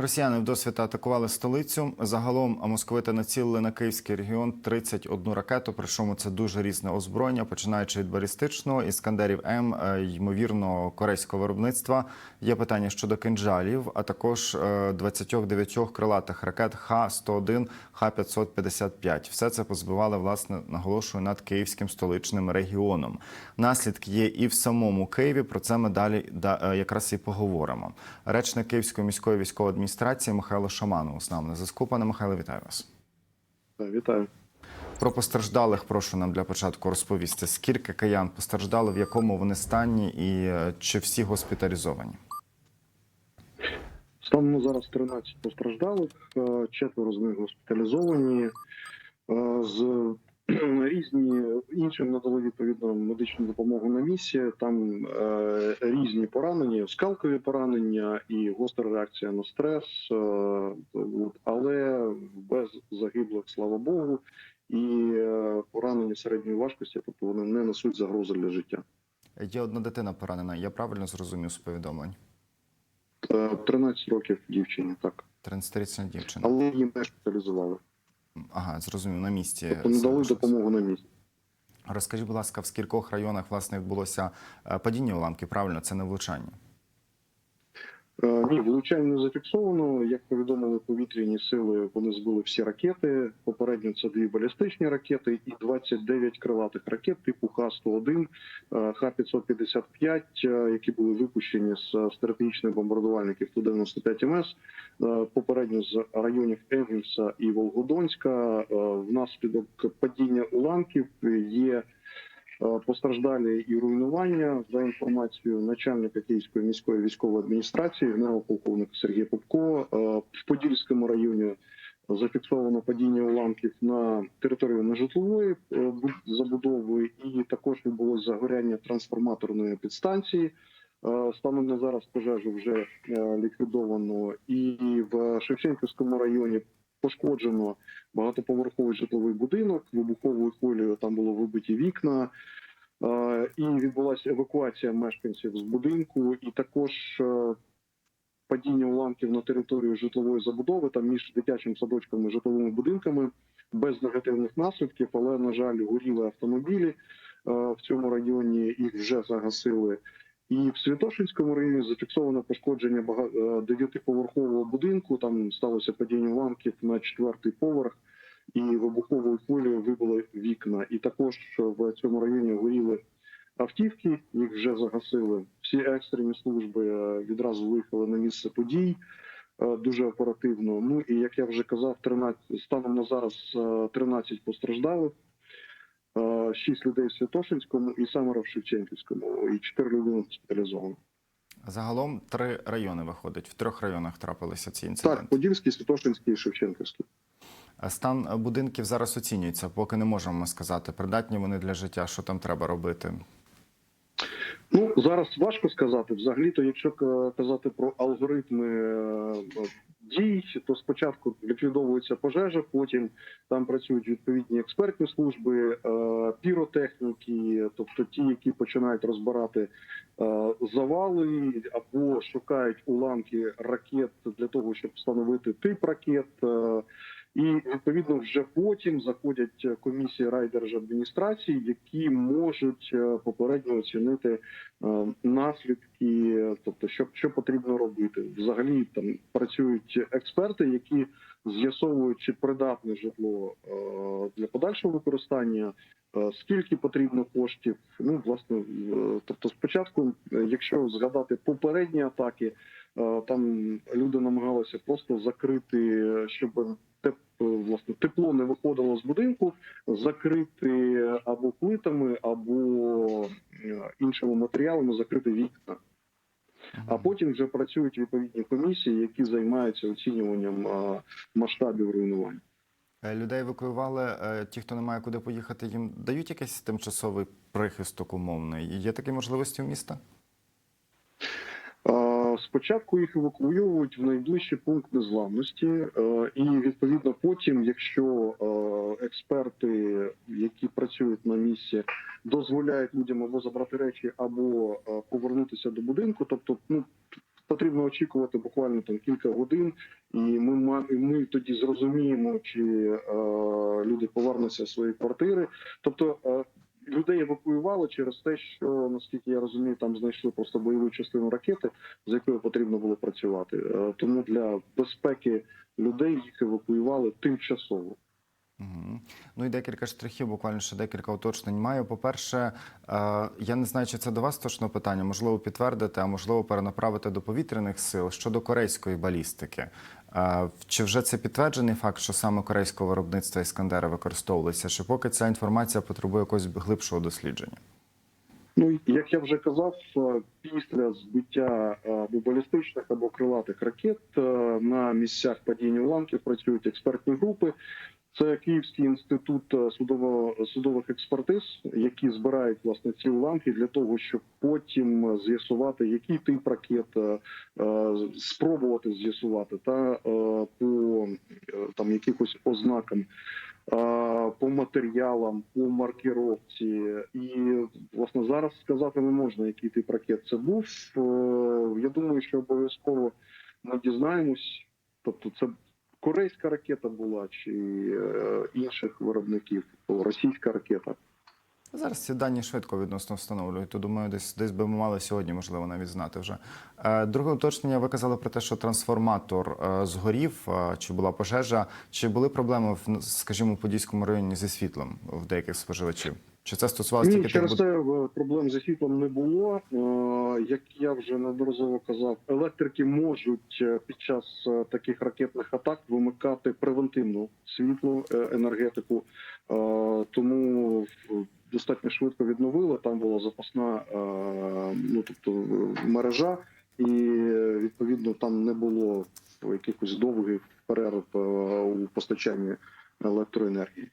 Росіяни вдосвіта атакували столицю. Загалом московити націлили на київський регіон 31 ракету. Причому це дуже різне озброєння, починаючи від балістичного іскандерів М, е, ймовірно, корейського виробництва. Є питання щодо кинджалів, а також е, 29 крилатих ракет Х-101, Х-555. Все це позбивали, власне, наголошую, над київським столичним регіоном. Наслідки є і в самому Києві. Про це ми далі да, е, якраз і поговоримо. Речник Київської міської військової адміністрації Михайло Шаманов з нами на зв'язку. Пане Михайло, вітаю вас. Вітаю. Про постраждалих прошу нам для початку розповісти. Скільки киян постраждали, в якому вони стані, і е, чи всі госпіталізовані? Станом зараз 13 постраждалих, е, четверо з них госпіталізовані. Е, З різні іншим надали відповідно медичну допомогу на місці. Там е, різні поранення, скалкові поранення і гостра реакція на стрес, е, але без загиблих, слава Богу, і е, поранення середньої важкості, тобто вони не несуть загрози для життя. Є одна дитина поранена. Я правильно зрозумів з повідомлень? Е, 13 років дівчині, так. 13-річна дівчина. Але її не шпиталізували. Ага, зрозумів на місці. Тобто не дали допомогу на місці. Розкажіть, будь ласка, в скількох районах власне відбулося е, падіння уламки? Правильно, це не влучання. Е, Ні, влучань не зафіксовано. Як повідомили повітряні сили, вони збили всі ракети. Попередньо це дві балістичні ракети і 29 крилатих ракет типу Х-101, е, Х-555, е, які були випущені з стратегічних бомбардувальників Ту-95 МС. Попередньо з районів Енгельса і Волгодонська. Внаслідок падіння уламків є Постраждалі і руйнування за інформацією начальника Київської міської військової адміністрації, генерал-полковника Сергія Попко. е, В Подільському районі зафіксовано падіння уламків на територію нежитлової е, забудови, і також відбулось загоряння трансформаторної підстанції. Е, Станом на зараз пожежу вже е, ліквідовано, і в Шевченківському районі пошкоджено багатоповерховий житловий будинок. Вибуховою хвилею там було вибиті вікна. Е, І відбулася евакуація мешканців з будинку, і також е, падіння уламків на територію житлової забудови, там між дитячим садочком і житловими будинками без негативних наслідків. Але на жаль, горіли автомобілі е, в цьому районі. Їх вже загасили. І в Святошинському районі зафіксовано пошкодження е, дев'ятиповерхового будинку. Там сталося падіння уламків на четвертий поверх, і вибуховою хвилею вибили вікна. І також в цьому районі горіли автівки, їх вже загасили. Всі екстрені служби е, відразу виїхали на місце подій е, дуже оперативно. Ну і як я вже казав, 13, станом на зараз е, 13 постраждалих. Е, Шість людей в Святошинському і семеро в Шевченківському, і чотири людини госпіталізовані. Загалом три райони виходить. В трьох районах трапилися ці інциденти. Так, Подільський, Святошинський і Шевченківський. Е, Стан будинків зараз оцінюється, поки не можемо сказати, придатні вони для життя, що там треба робити. Ну зараз важко сказати. Взагалі-то, якщо казати про алгоритми е, дій, то спочатку ліквідовується пожежа, потім там працюють відповідні експертні служби, е, піротехніки, тобто ті, які починають розбирати е, завали або шукають уламки ракет для того, щоб встановити тип ракет. Е, І відповідно вже потім заходять комісії райдержадміністрації, які можуть е, попередньо оцінити е, наслідки, тобто що, що потрібно робити. Взагалі там працюють експерти, які з'ясовують, чи придатне житло е, для подальшого використання, е, скільки потрібно коштів. Ну власне, е, тобто, спочатку, е, якщо згадати попередні атаки, е, там люди намагалися просто закрити, е, щоб теп, е, власне тепло не виходило з будинку, закрити або плитами, або е, іншими матеріалами, закрити вікна. А потім вже працюють відповідні комісії, які займаються оцінюванням е, масштабів руйнувань. Е, Людей евакуювали. е, Ті, хто не має куди поїхати, їм дають якийсь тимчасовий прихисток умовний. Є такі можливості в міста? Спочатку їх евакуюють в найближчий пункт незламності, е, і відповідно потім, якщо е, експерти, які працюють на місці, дозволяють людям або забрати речі, або е, повернутися до будинку, тобто ну потрібно очікувати буквально там кілька годин, і ми ми тоді зрозуміємо, чи люди повернуться в свої квартири. Тобто людей евакуювали через те, що наскільки я розумію, там знайшли просто бойову частину ракети, з якою потрібно було працювати. Е, тому для безпеки людей їх евакуювали тимчасово. Мгм. Ну і декілька штрихів, буквально ще декілька уточнень маю. По-перше, е, я не знаю, чи це до вас точно питання, можливо, підтвердити, а можливо, перенаправити до повітряних сил щодо корейської балістики. Е, Чи вже це підтверджений факт, що саме корейського виробництва іскандери використовувалися? Чи поки ця інформація потребує якогось глибшого дослідження? Ну як я вже казав, е, після збиття е, або балістичних або крилатих ракет е, на місцях падіння уламків працюють експертні групи. Це Київський інститут е, судово судових експертиз, які збирають власне ці уламки для того, щоб потім з'ясувати, який тип ракет е, е, спробувати з'ясувати та по там якихось ознакам. По матеріалам, по маркіровці, і власне зараз сказати не можна, який тип ракет це був. Я думаю, що обов'язково ми дізнаємось. Тобто, це корейська ракета була чи е, інших виробників, російська ракета. Зараз ці дані швидко відносно встановлюють, то думаю, десь десь би ми мали сьогодні, можливо, навіть знати вже. Е, Друге уточнення, ви казали про те, що трансформатор е, згорів, чи була пожежа, чи були проблеми в, скажімо, у Подільському районі зі світлом в деяких споживачів? Чи це стосувалося тільки через це е, проблем зі світлом не було. Е, Як я вже неодноразово казав, електрики можуть е, під час таких ракетних атак вимикати превентивну світло енергетику, тому достатньо швидко відновили. Там була запасна ну тобто мережа, і відповідно там не було якихось довгих перерв у постачанні електроенергії.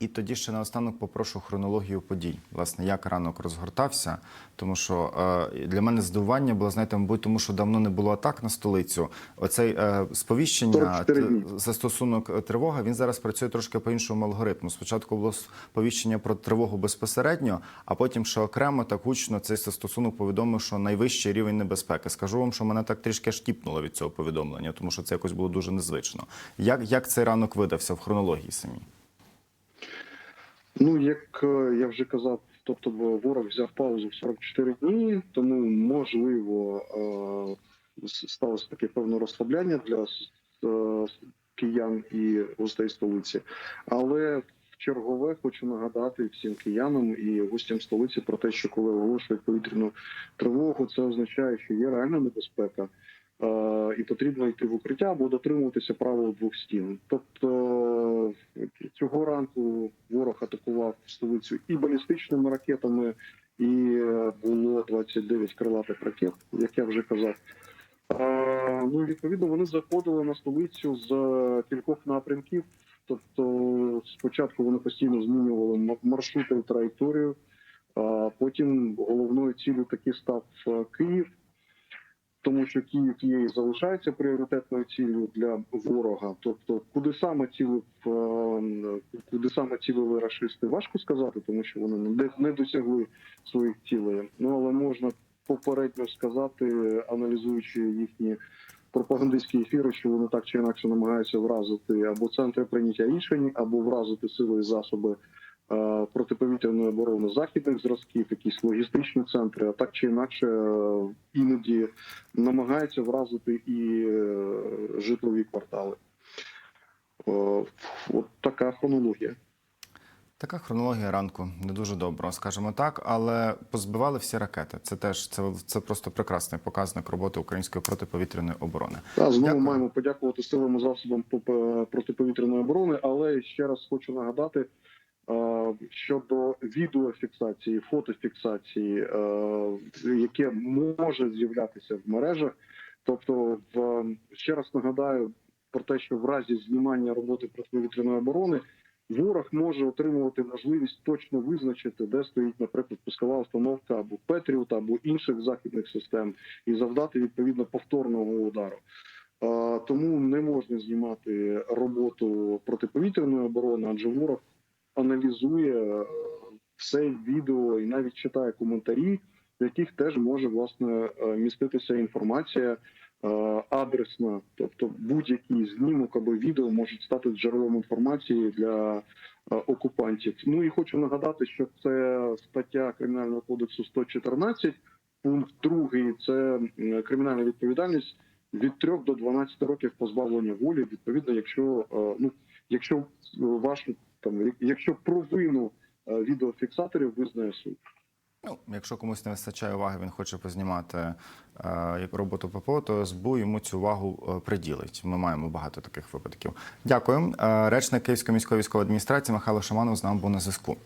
І тоді ще наостанок попрошу хронологію подій. Власне, як ранок розгортався, тому що е, для мене здивування було, знаєте, мабуть, тому що давно не було атак на столицю. Оцей е, сповіщення 44 дні. т- застосунок е. Він зараз працює трошки по іншому алгоритму. Спочатку було сповіщення про тривогу безпосередньо, а потім ще окремо та гучно цей застосунок повідомив, що найвищий рівень небезпеки. Скажу вам, що мене так трішки аж тіпнуло від цього повідомлення, тому що це якось було дуже незвично. Як, як цей ранок видався в хронології самій? Ну, як е, я вже казав, тобто ворог взяв паузу в 44 дні, тому можливо е, сталося таке певне розслабляння для е, киян і гостей столиці. Але в чергове хочу нагадати всім киянам і гостям столиці про те, що коли оголошують повітряну тривогу, це означає, що є реальна небезпека. І потрібно йти в укриття або дотримуватися правил двох стін. Тобто цього ранку ворог атакував столицю і балістичними ракетами, і е, було 29 крилатих ракет, як я вже казав. Ну відповідно вони заходили на столицю з е, кількох напрямків. Тобто, спочатку вони постійно змінювали маршрути і траєкторію. а Потім головною ціллю таки став е, Київ, тому що Київ є і залишається пріоритетною ціллю для ворога. Тобто, куди саме цілив, е, куди саме цілили рашисти, важко сказати, тому що вони не, досягли своїх цілей. Ну але можна попередньо сказати, аналізуючи їхні пропагандистські ефіри, що вони так чи інакше намагаються вразити або центри прийняття рішень, або вразити сили і засоби протиповітряної оборони західних зразків, якісь логістичні центри, а так чи інакше е, іноді намагаються вразити і е, житлові квартали. Е, От така хронологія. Така хронологія ранку не дуже добра, скажімо так, але позбивали всі ракети. Це теж це, це просто прекрасний показник роботи української протиповітряної оборони. Та знову Дякую. маємо подякувати силам і засобам протиповітряної оборони. Але ще раз хочу нагадати е, щодо відеофіксації, фотофіксації, е, яке може з'являтися в мережах. Тобто, в ще раз нагадаю про те, що в разі знімання роботи протиповітряної оборони. Ворог може отримувати можливість точно визначити, де стоїть, наприклад, пускова установка або Петріот, або інших західних систем, і завдати відповідно повторного удару. Е, Тому не можна знімати роботу протиповітряної оборони, адже ворог аналізує е, все відео і навіть читає коментарі в яких теж може власне е, міститися інформація е, адресна, тобто будь-який знімок або відео можуть стати джерелом інформації для окупантів. Ну і хочу нагадати, що це стаття кримінального кодексу 114, пункт 2 – це кримінальна відповідальність від 3 до 12 років позбавлення волі. Відповідно, якщо ну якщо ваш там, якщо провину е, відеофіксаторів визнає суд. Ну, якщо комусь не вистачає уваги, він хоче познімати е, роботу ППО, то СБУ йому цю увагу е, приділить. Ми маємо багато таких випадків. Дякую. Е, речник Київської міської військової адміністрації Михайло Шаманов з нами був на зв'язку.